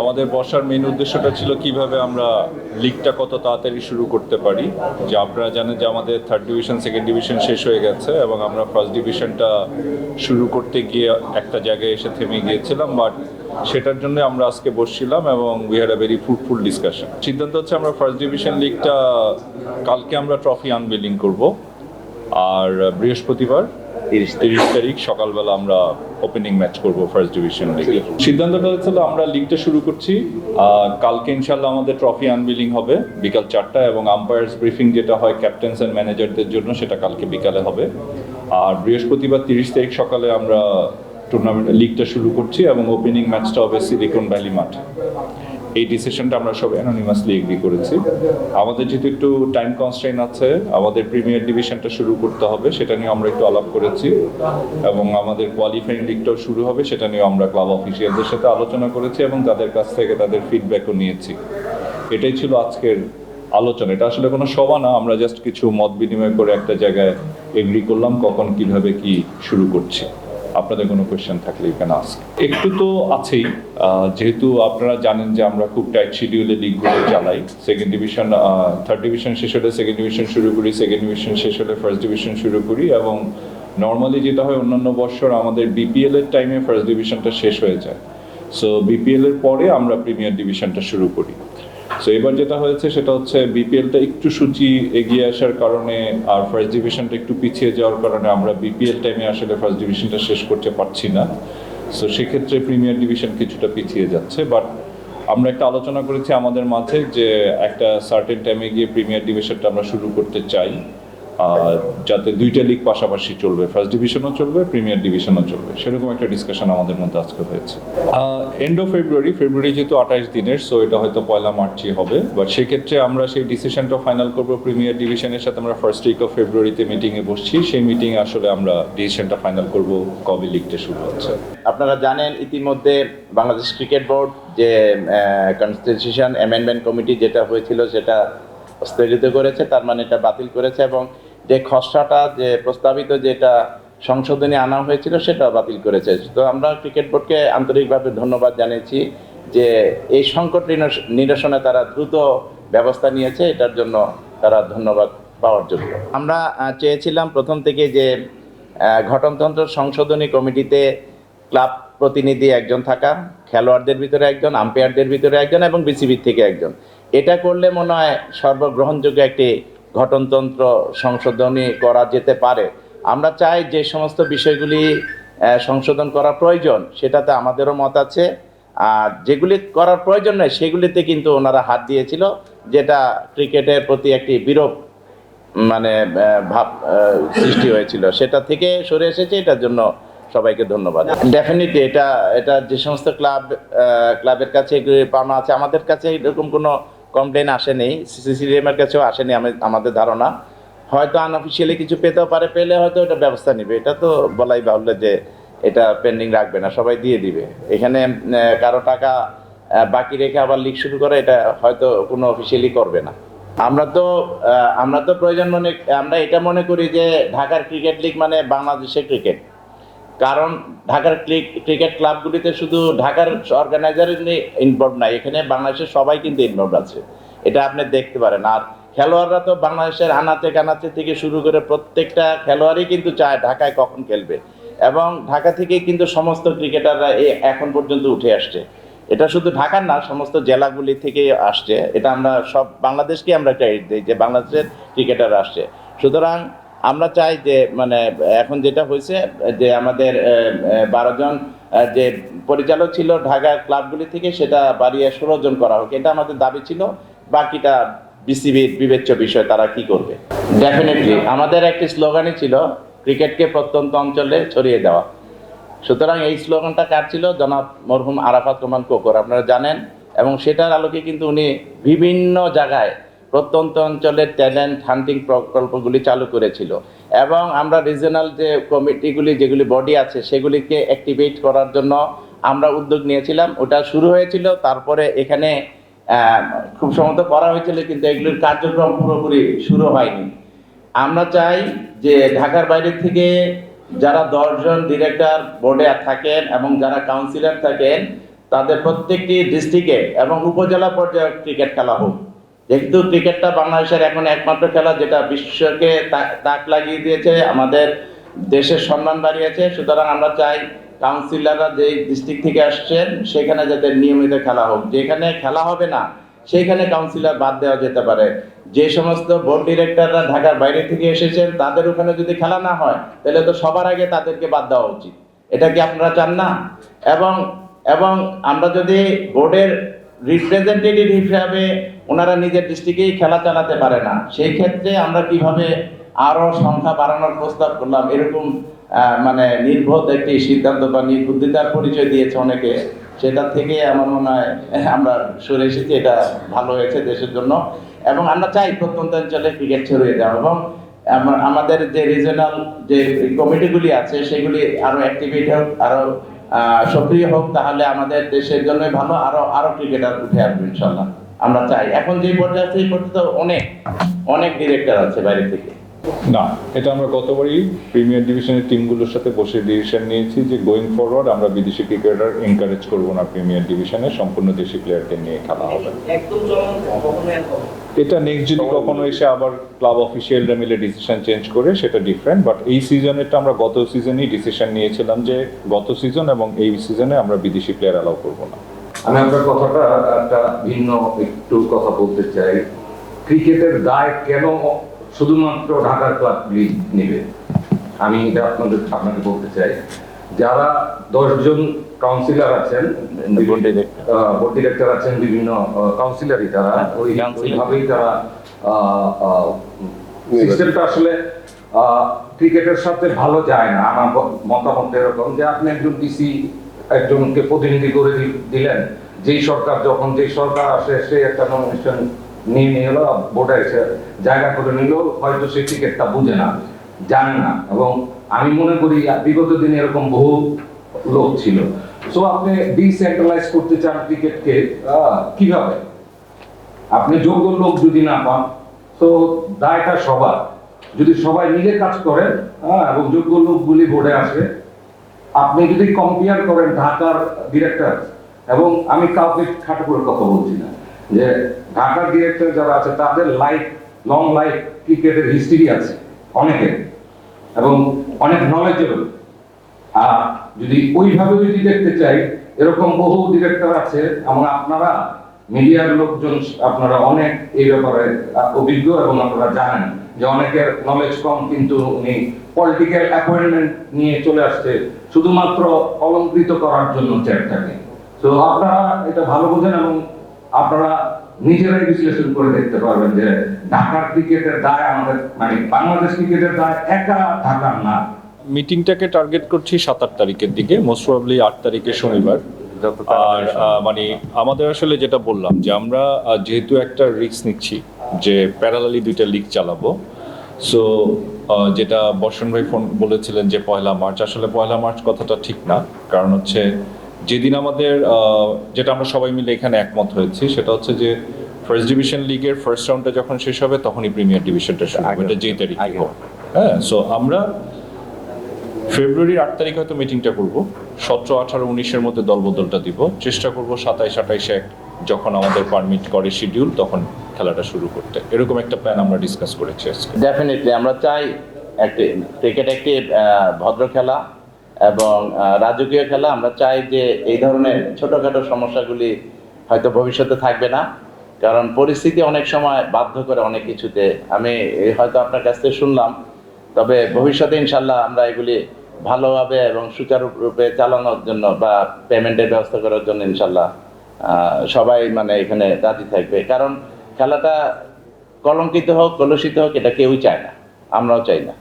আমাদের বসার মেন উদ্দেশ্যটা ছিল কীভাবে আমরা লিগটা কত তাড়াতাড়ি শুরু করতে পারি। যে আপনারা জানেন যে আমাদের থার্ড ডিভিশন সেকেন্ড ডিভিশন শেষ হয়ে গেছে এবং আমরা ফার্স্ট ডিভিশনটা শুরু করতে গিয়ে একটা জায়গায় এসে থেমে গিয়েছিলাম বাট সেটার জন্য আমরা আজকে বসছিলাম এবং we had a very fruitful discussion সিদ্ধান্ত হচ্ছে আমরা ফার্স্ট ডিভিশন লিগটা কালকে আমরা ট্রফি আনবিলিং করব। আর বৃহস্পতিবার তিরিশ তিরিশ তারিখ সকালবেলা আমরা ওপেনিং ম্যাচ করব ফার্স্ট ডিভিশন লিগে সিদ্ধান্তটা হচ্ছিল আমরা লিগটা শুরু করছি। কালকে ইনশাল্লাহ আমাদের ট্রফি আনবিলিং হবে বিকাল চারটা এবং আম্পায়ার্স ব্রিফিং যেটা হয় ক্যাপ্টেন্স অ্যান্ড ম্যানেজারদের জন্য সেটা কালকে বিকালে হবে। আর বৃহস্পতিবার তিরিশ তারিখ সকালে আমরা টুর্নামেন্ট লিগটা শুরু করছি এবং ওপেনিং ম্যাচটা হবে সিলিকন ভ্যালি মাঠ। এই ডিসিশনটা আমরা সব অ্যানোনিমাসলি এগ্রি করেছি। আমাদের যেহেতু একটু টাইম কনস্ট্রেন আছে, আমাদের প্রিমিয়ার ডিভিশনটা শুরু করতে হবে, সেটা নিয়ে আমরা একটু আলাপ করেছি। এবং আমাদের কোয়ালিফাইং লিগটাও শুরু হবে, সেটা নিয়ে আমরা ক্লাব অফিসিয়ালদের সাথে আলোচনা করেছি এবং তাদের কাছ থেকে তাদের ফিডব্যাকও নিয়েছি। এটাই ছিল আজকের আলোচনা। এটা আসলে কোনো সভা না, আমরা জাস্ট কিছু মত বিনিময় করে একটা জায়গায় এগ্রি করলাম কখন, কীভাবে, কি শুরু করছি। আপনাদের কোনো কোয়েশ্চেন থাকলে এখানে আস একটু তো আছেই যেহেতু আপনারা জানেন যে আমরা খুব টাইট শিডিউলে লিগগুলো চালাই। সেকেন্ড ডিভিশন থার্ড ডিভিশন শেষ হলে সেকেন্ড ডিভিশন শুরু করি সেকেন্ড ডিভিশন শেষ হলে ফার্স্ট ডিভিশন শুরু করি এবং নর্মালি যেটা হয়, অন্যান্য বছর আমাদের বিপিএল এর টাইমে ফার্স্ট ডিভিশনটা শেষ হয়ে যায়। সো বিপিএল এর পরে আমরা প্রিমিয়ার ডিভিশনটা শুরু করি। সো এবার যেটা হয়েছে সেটা হচ্ছে বিপিএলটা একটু সূচি এগিয়ে আসার কারণে আর ফার্স্ট ডিভিশনটা একটু পিছিয়ে যাওয়ার কারণে আমরা বিপিএল টাইমে আসলে ফার্স্ট ডিভিশনটা শেষ করতে পারছি না। সো সেক্ষেত্রে প্রিমিয়ার ডিভিশন কিছুটা পিছিয়ে যাচ্ছে। বাট আমরা একটা আলোচনা করেছি আমাদের মাঝে যে একটা সার্টেন টাইমে গিয়ে প্রিমিয়ার ডিভিশনটা আমরা শুরু করতে চাই। যাতে দুইটা লিগ পাশাপাশি চলবে। ফার্স্ট ডিভিশনও চলবে প্রিমিয়ার ডিভিশনও চলবে। সেরকম একটা ডিসকাশন আমাদের মধ্যে আজকে হয়েছে। এন্ড অফ ফেব্রুয়ারি ফেব্রুয়ারি যেহেতু আঠাশ দিনের সো এটা হয়তো পয়লা মার্চই হবে। বাট সেক্ষেত্রে আমরা সেই ডিসিশনটা ফাইনাল করব প্রিমিয়ার ডিভিশনের সাথে। আমরা ফার্স্ট উইক অফ ফেব্রুয়ারিতে মিটিংয়ে বসছি। সেই মিটিংয়ে আসলে আমরা ডিসিশনটা ফাইনাল করব কবে লিগটা শুরু হচ্ছে। আপনারা জানেন ইতিমধ্যে বাংলাদেশ ক্রিকেট বোর্ড যে কনস্টিটিউশন অ্যামেন্ডমেন্ট কমিটি যেটা হয়েছিল, সেটা স্থগিত করেছে। তার মানে এটা বাতিল করেছে এবং যে খসড়াটা যে প্রস্তাবিত যেটা সংশোধনী আনা হয়েছিল সেটা বাতিল করেছে। তো আমরা ক্রিকেট বোর্ডকে আন্তরিকভাবে ধন্যবাদ জানিয়েছি যে এই সংকট নিরসনে তারা দ্রুত ব্যবস্থা নিয়েছে এটার জন্য তারা ধন্যবাদ পাওয়ার জন্য। আমরা চেয়েছিলাম প্রথম থেকে যে আহ, গঠনতন্ত্র সংশোধনী কমিটিতে ক্লাব প্রতিনিধি একজন থাকা খেলোয়াড়দের ভিতরে একজন আম্পায়ারদের ভিতরে একজন এবং বিসিবির থেকে একজন। এটা করলে মনে হয় সর্বগ্রহণযোগ্য একটি গঠনতন্ত্র সংশোধনী করা যেতে পারে। আমরা চাই যে সমস্ত বিষয়গুলি সংশোধন করা প্রয়োজন, সেটাতে আমাদেরও মত আছে। আর যেগুলি করার প্রয়োজন নয় সেগুলিতে কিন্তু ওনারা হাত দিয়েছিল, যেটা ক্রিকেটের প্রতি একটি বিরূপ মানে ভাব সৃষ্টি হয়েছিল। সেটা থেকে সরে এসেছে, এটার জন্য সবাইকে ধন্যবাদ। ডেফিনেটলি এটা এটা যে সমস্ত ক্লাব ক্লাবের কাছে পাওনা আছে, আমাদের কাছে এরকম কোনো কমপ্লেন আসেনি সিসিডিএম এর কাছেও আসেনি আমি- আমাদের ধারণা। হয়তো আনঅফিসিয়ালি কিছু পেতেও পারে, পেলে হয়তো এটা ব্যবস্থা নেবে। এটা তো বলাই বাহুল্য যে এটা পেন্ডিং রাখবে না, সবাই দিয়ে দিবে। এখানে কারও টাকা বাকি রেখে আবার লিক শুরু করে, এটা হয়তো কোনো অফিসিয়ালি করবে না। আমরা তো আমরা তো প্রয়োজন মনে, আমরা এটা মনে করি যে ঢাকার ক্রিকেট লিগ মানে বাংলাদেশের ক্রিকেট কারণ ঢাকার ক্রিকেট ক্লাবগুলিতে শুধু ঢাকার অর্গানাইজার ইনভলভ নাই, এখানে বাংলাদেশের সবাই কিন্তু ইনভলভ আছে। এটা আপনি দেখতে পারেন। আর খেলোয়াড়রা তো বাংলাদেশের আনাচে কানাচে থেকে শুরু করে প্রত্যেকটা খেলোয়াড়ই কিন্তু চায় ঢাকায় কখন খেলবে। এবং ঢাকা থেকেই কিন্তু সমস্ত ক্রিকেটাররা এখন পর্যন্ত উঠে আসছে। এটা শুধু ঢাকার না, সমস্ত জেলাগুলি থেকে আসছে। এটা আমরা সব বাংলাদেশকে আমরা ক্রেডিট দিই যে বাংলাদেশের ক্রিকেটার আসছে। সুতরাং আমরা চাই যে মানে এখন যেটা হয়েছে, যে আমাদের বারো জন যে পরিচালক ছিল ঢাকার ক্লাবগুলি থেকে, সেটা বাড়িয়ে ষোলো জন করা হোক। এটা আমাদের দাবি ছিল। বাকিটা বিসিবির বিবেচ্য বিষয় তারা কি করবে? ডেফিনেটলি আমাদের একটি স্লোগানই ছিল, ক্রিকেটকে প্রত্যন্ত অঞ্চলে ছড়িয়ে দেওয়া। সুতরাং এই স্লোগানটা কার ছিল? জনাব মরহুম আরাফাত রহমান কোকর। আপনারা জানেন, এবং সেটার আলোকে কিন্তু উনি বিভিন্ন জায়গায় প্রত্যন্ত অঞ্চলের ট্যালেন্ট হান্টিং প্রকল্পগুলি চালু করেছিল এবং আমরা রিজনাল যে কমিটিগুলি, যেগুলি বডি আছে, সেগুলিকে অ্যাক্টিভেট করার জন্য আমরা উদ্যোগ নিয়েছিলাম। ওটা শুরু হয়েছিল, তারপরে এখানে খুব সম্ভবত করা হয়েছিল, কিন্তু এগুলির কার্যক্রম পুরোপুরি শুরু হয়নি। আমরা চাই যে ঢাকার বাইরে থেকে যারা দশজন ডিরেক্টর বোর্ডে থাকেন এবং যারা কাউন্সিলর থাকেন, তাদের প্রত্যেকটি ডিস্ট্রিক্টে এবং উপজেলা পর্যায়ে ক্রিকেট খেলা হোক। যেহেতু ক্রিকেটটা বাংলাদেশের এখন একমাত্র খেলা, যেটা বিশ্বকে তাক লাগিয়ে দিয়েছে, আমাদের দেশের সম্মান বাড়িয়েছে, সুতরাং আমরা চাই কাউন্সিলররা যেই ডিস্ট্রিক্ট থেকে আসছেন, সেখানে যাতে নিয়মিত খেলা হোক। যেখানে খেলা হবে না, সেইখানে কাউন্সিলর বাদ দেওয়া যেতে পারে। যে সমস্ত বোর্ড ডিরেক্টররা ঢাকার বাইরে থেকে এসেছেন, তাদের ওখানে যদি খেলা না হয়, তাহলে তো সবার আগে তাদেরকে বাদ দেওয়া উচিত। এটা কি আপনারা চান না? এবং এবং আমরা যদি বোর্ডের রিপ্রেজেন্টেটিভ হিসাবে ওনারা নিজের ডিস্ট্রিক্টেই খেলা চালাতে পারে না। সেই ক্ষেত্রে আমরা কীভাবে আরও সংখ্যা বাড়ানোর প্রস্তাব করলাম এরকম মানে নির্ভর একটি সিদ্ধান্ত বা নির্বুদ্ধিতার পরিচয় দিয়েছে অনেকে সেটা থেকে আমার মনে হয় আমরা সরে এসেছি এটা ভালো হয়েছে দেশের জন্য। এবং আমরা চাই প্রত্যন্ত অঞ্চলে ক্রিকেট ছড়িয়ে দেওয়া এবং আমাদের যে রিজনাল যে কমিটিগুলি আছে সেগুলি আরও অ্যাক্টিভেট হোক আরও আহ, সক্রিয় হোক তাহলে আমাদের দেশের জন্য ভালো। আরও আরও ক্রিকেটার উঠে আসবে ইনশাল্লাহ। আমরা চাই। এখন যে পর্যায়ে আছে এই পর্যন্ত অনেক অনেক ডিরেক্টর আছে বাইরে থেকে। না এটা আমরা গতবারই প্রিমিয়ার ডিভিশনের টিমগুলোর সাথে বসে ডিসিশন নিয়েছি যে গোয়িং ফরওয়ার্ড আমরা বিদেশি ক্রিকেটার এনকারেজ করব না প্রিমিয়ার ডিভিশনে সম্পূর্ণ দেশি প্লেয়ারকে নিয়ে খেলা হবে। একদম এটা নেক্সট যদি কখনো এসে আবার ক্লাব অফিসিয়ালরা মিলে ডিসিশন চেঞ্জ করে সেটা ডিফারেন্ট বাট এই সিজনেরটা আমরা গত সিজনেই ডিসিশন নিয়েছিলাম যে গত সিজন এবং এই সিজনে আমরা বিদেশি প্লেয়ার অ্যালাউ করব না। আমি আপনার কথাটা একটা ভিন্ন একটু কথা বলতে চাই। ক্রিকেটের দায় কেন শুধুমাত্র ঢাকার ক্লাবগুলি নেবে? আমি এটা আপনাদের আপনাকে বলতে চাই। যারা দশজন কাউন্সিলর আছেন। বোর্ড ডিরেক্টর আছেন বিভিন্ন কাউন্সিলরই তারা ওই Councillor। ওইভাবেই তারা সিস্টেমটা আসলে ক্রিকেটের সাথে ভালো যায় না আমার মতামত এরকম যে আপনি একজন ডিসি একজনকে প্রতিনিধি করে দিলেন যেই সরকার যখন যেই সরকার আসে সে একটা নমিনেশন নিয়ে নিয়ে এলো বোর্ডে এসে জায়গা করে নিল হয়তো সে ক্রিকেটটা বুঝে না জানে না এবং আমি মনে করি বিগত দিনে এরকম বহু লোক ছিল। সো আপনি ডিসেন্ট্রালাইজ করতে চান ক্রিকেটকে কীভাবে? আপনি যোগ্য লোক যদি না পান তো দায়টা সবার। যদি সবাই মিলে কাজ করেন হ্যাঁ, এবং যোগ্য লোকগুলি বোর্ডে আসে আপনি যদি কম্পেয়ার করেন ঢাকার ডিরেক্টর এবং আমি কাউকে খাটো করে কথা বলছি না যে ঢাকার ডিরেক্টর যারা আছে তাদের লাইফ লং লাইফ ক্রিকেটের হিস্ট্রি আছে অনেকের। এবং অনেক নলেজেবল আর যদি ওইভাবে যদি দেখতে চাই, এরকম বহু ডিরেক্টর আছে এবং আপনারা, মিডিয়ার লোকজন, আপনারা অনেক এই ব্যাপারে অভিজ্ঞ এবং আপনারা জানেন যে অনেকের নলেজ কম, কিন্তু উনি পলিটিক্যাল অ্যাপয়েন্টমেন্ট নিয়ে চলে আসছে, শুধুমাত্র অলঙ্কৃত করার জন্য চেয়ারটাকে তো আপনারা এটা ভালো বোঝেন এবং আপনারা নিজেরাই বিশ্লেষণ করে দেখতে পারবেন যে ঢাকার ক্রিকেটের দায় আমাদের মানে বাংলাদেশ ক্রিকেটের দায় একা ঢাকার না। মিটিংটাকে টার্গেট করছি সাত আট তারিখের দিকে মোস্ট প্রবাবলি আট তারিখে শনিবার। আর মানে আমাদের আসলে যেটা বললাম যে আমরা যেহেতু একটা রিস্ক নিচ্ছি যে প্যারালালি দুইটা লিগ চালাবো সো যেটা বর্ষণ ভাই ফোন বলেছিলেন যে পয়লা মার্চ আসলে পয়লা মার্চ কথাটা ঠিক না। কারণ হচ্ছে যেদিন আমাদের যেটা আমরা সবাই মিলে এখানে একমত হয়েছি সেটা হচ্ছে যে ফার্স্ট ডিভিশন লিগের ফার্স্ট রাউন্ডটা যখন শেষ হবে তখনই প্রিমিয়ার ডিভিশনটা শুরু হবে। এটা যেই তারিখ হ্যাঁ সো আমরা ফেব্রুয়ারির আট তারিখ হয়তো মিটিংটা করব। সতেরো আঠারো উনিশের মধ্যে দলবদলটা দিব। চেষ্টা করব সাতাইশ আঠাইশে যখন আমাদের পারমিট করে শিডিউল তখন খেলাটা শুরু করতে। এরকম একটা প্ল্যান আমরা ডিসকাস করেছি আজকে। ডেফিনেটলি আমরা চাই একটি ক্রিকেট একটি ভদ্র খেলা। এবং রাজকীয় খেলা আমরা চাই যে এই ধরনের ছোটখাটো সমস্যাগুলি হয়তো ভবিষ্যতে থাকবে না, কারণ পরিস্থিতি অনেক সময় বাধ্য করে অনেক কিছুতে। আমি হয়তো আপনার কাছ থেকে শুনলাম, তবে ভবিষ্যতে ইনশাল্লাহ আমরা এগুলি ভালোভাবে এবং সুচারুরূপে চালানোর জন্য বা পেমেন্টের ব্যবস্থা করার জন্য ইনশাল্লাহ সবাই মানে এখানে রাজি থাকবে। কারণ খেলাটা কলঙ্কিত হোক, কলুষিত হোক, এটা কেউই চায় না। আমরাও চাই না।